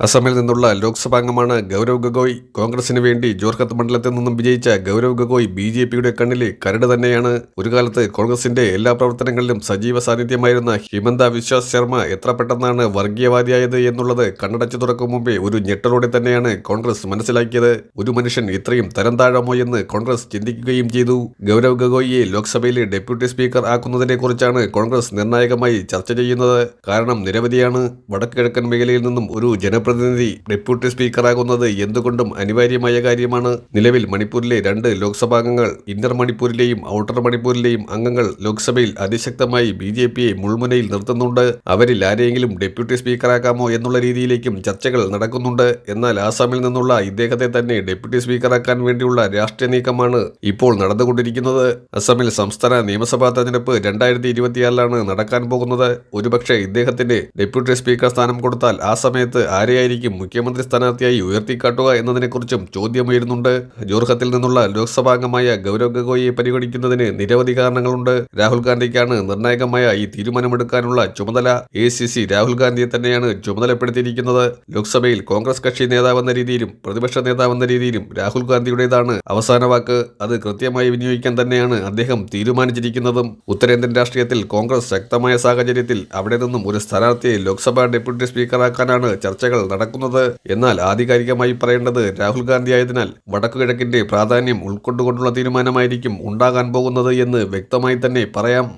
അസമിൽ നിന്നുള്ള ലോക്സഭാംഗമാണ് ഗൗരവ് ഗഗോയ്. കോൺഗ്രസിന് വേണ്ടി ജോർഖത്ത് മണ്ഡലത്തിൽ നിന്നും വിജയിച്ച ഗൗരവ് ഗഗോയ് ബി ജെ പിയുടെ കണ്ണിലെ കരട് തന്നെയാണ്. ഒരു കാലത്ത് കോൺഗ്രസിന്റെ എല്ലാ പ്രവർത്തനങ്ങളിലും സജീവ സാന്നിധ്യമായിരുന്ന ഹിമന്ത വിശ്വാസ് ശർമ്മ എത്ര പെട്ടെന്നാണ് വർഗീയവാദിയായത് എന്നുള്ളത് കണ്ണടച്ചു തുറക്കും മുമ്പേ ഒരു ഞെട്ടലോടെ തന്നെയാണ് കോൺഗ്രസ് മനസ്സിലാക്കിയത്. ഒരു മനുഷ്യൻ ഇത്രയും തരം താഴമോ എന്ന് കോൺഗ്രസ് ചിന്തിക്കുകയും ചെയ്തു. ഗൗരവ് ഗഗോയിയെ ലോക്സഭയിലെ ഡെപ്യൂട്ടി സ്പീക്കർ ആക്കുന്നതിനെ കുറിച്ചാണ് കോൺഗ്രസ് നിർണായകമായി ചർച്ച ചെയ്യുന്നത്. കാരണം നിരവധിയാണ് വടക്കു കിഴക്കൻ മേഖലയിൽ നിന്നും ഒരു ജനപ്രതിനിധി ഡെപ്യൂട്ടി സ്പീക്കറാകുന്നത് എന്തുകൊണ്ടും അനിവാര്യമായ കാര്യമാണ്. നിലവിൽ മണിപ്പൂരിലെ രണ്ട് ലോക്സഭാംഗങ്ങൾ ഇന്നർ മണിപ്പൂരിലെയും ഔട്ടർ മണിപ്പൂരിലെയും അംഗങ്ങൾ ലോക്സഭയിൽ അതിശക്തമായി ബി ജെ പിയെ മുൾമുനയിൽ നിർത്തുന്നുണ്ട്. അവരിൽ ആരെയെങ്കിലും ഡെപ്യൂട്ടി സ്പീക്കറാക്കാമോ എന്നുള്ള രീതിയിലേക്കും ചർച്ചകൾ നടക്കുന്നുണ്ട്. എന്നാൽ ആസാമിൽ നിന്നുള്ള ഇദ്ദേഹത്തെ തന്നെ ഡെപ്യൂട്ടി സ്പീക്കറാക്കാൻ വേണ്ടിയുള്ള രാഷ്ട്രീയ നീക്കമാണ് ഇപ്പോൾ നടന്നുകൊണ്ടിരിക്കുന്നത്. അസമിൽ സംസ്ഥാന നിയമസഭാ തെരഞ്ഞെടുപ്പ് രണ്ടായിരത്തി ഇരുപത്തിയാറിലാണ് നടക്കാൻ പോകുന്നത്. ഒരുപക്ഷെ ഇദ്ദേഹത്തിന്റെ ഡെപ്യൂട്ടി സ്പീക്കർ സ്ഥാനം കൊടുത്താൽ ആ സമയത്ത് ആരെയായിരിക്കും മുഖ്യമന്ത്രി സ്ഥാനാർത്ഥിയായി ഉയർത്തിക്കാട്ടുക എന്നതിനെക്കുറിച്ചും ചോദ്യമുയരുന്നുണ്ട്. ജോർഹത്തിൽ നിന്നുള്ള ലോക്സഭാംഗമായ ഗൗരവ് ഗഗോയിയെ പരിഗണിക്കുന്നതിന് നിരവധി കാരണങ്ങളുണ്ട്. രാഹുൽ ഗാന്ധിക്കാണ് നിർണായകമായ ഈ തീരുമാനമെടുക്കാനുള്ള ചുമതല. എ സി സി രാഹുൽ ഗാന്ധിയെ തന്നെയാണ് ചുമതലപ്പെടുത്തിയിരിക്കുന്നത്. ലോക്സഭയിൽ കോൺഗ്രസ് കക്ഷി നേതാവെന്ന രീതിയിലും പ്രതിപക്ഷ നേതാവെന്ന രീതിയിലും രാഹുൽ ഗാന്ധിയുടേതാണ് അവസാന വാക്ക്. അത് കൃത്യമായി വിനിയോഗിക്കാൻ തന്നെയാണ് അദ്ദേഹം തീരുമാനിച്ചിരിക്കുന്നതും. ഉത്തരേന്ത്യൻ രാഷ്ട്രീയത്തിൽ കോൺഗ്രസ് ശക്തമായ സാഹചര്യത്തിൽ അവിടെ നിന്നും ഒരു സ്ഥാനാർത്ഥിയെ ലോക്സഭാ ഡെപ്യൂട്ടി സ്പീക്കറാക്കാനാണ് ചർച്ചകൾ നടക്കുന്നത് എന്നാൽ ആധികാരികമായി പറയേണ്ടത് രാഹുൽ ഗാന്ധി ആയതിനാൽ വടക്കുകിഴക്കിന്റെ പ്രാധാന്യം ഉൾക്കൊണ്ടുകൊണ്ടുള്ള തീരുമാനമായിരിക്കും ഉണ്ടാകാൻ പോകുന്നത് എന്ന് വ്യക്തമായി തന്നെ പറയാം.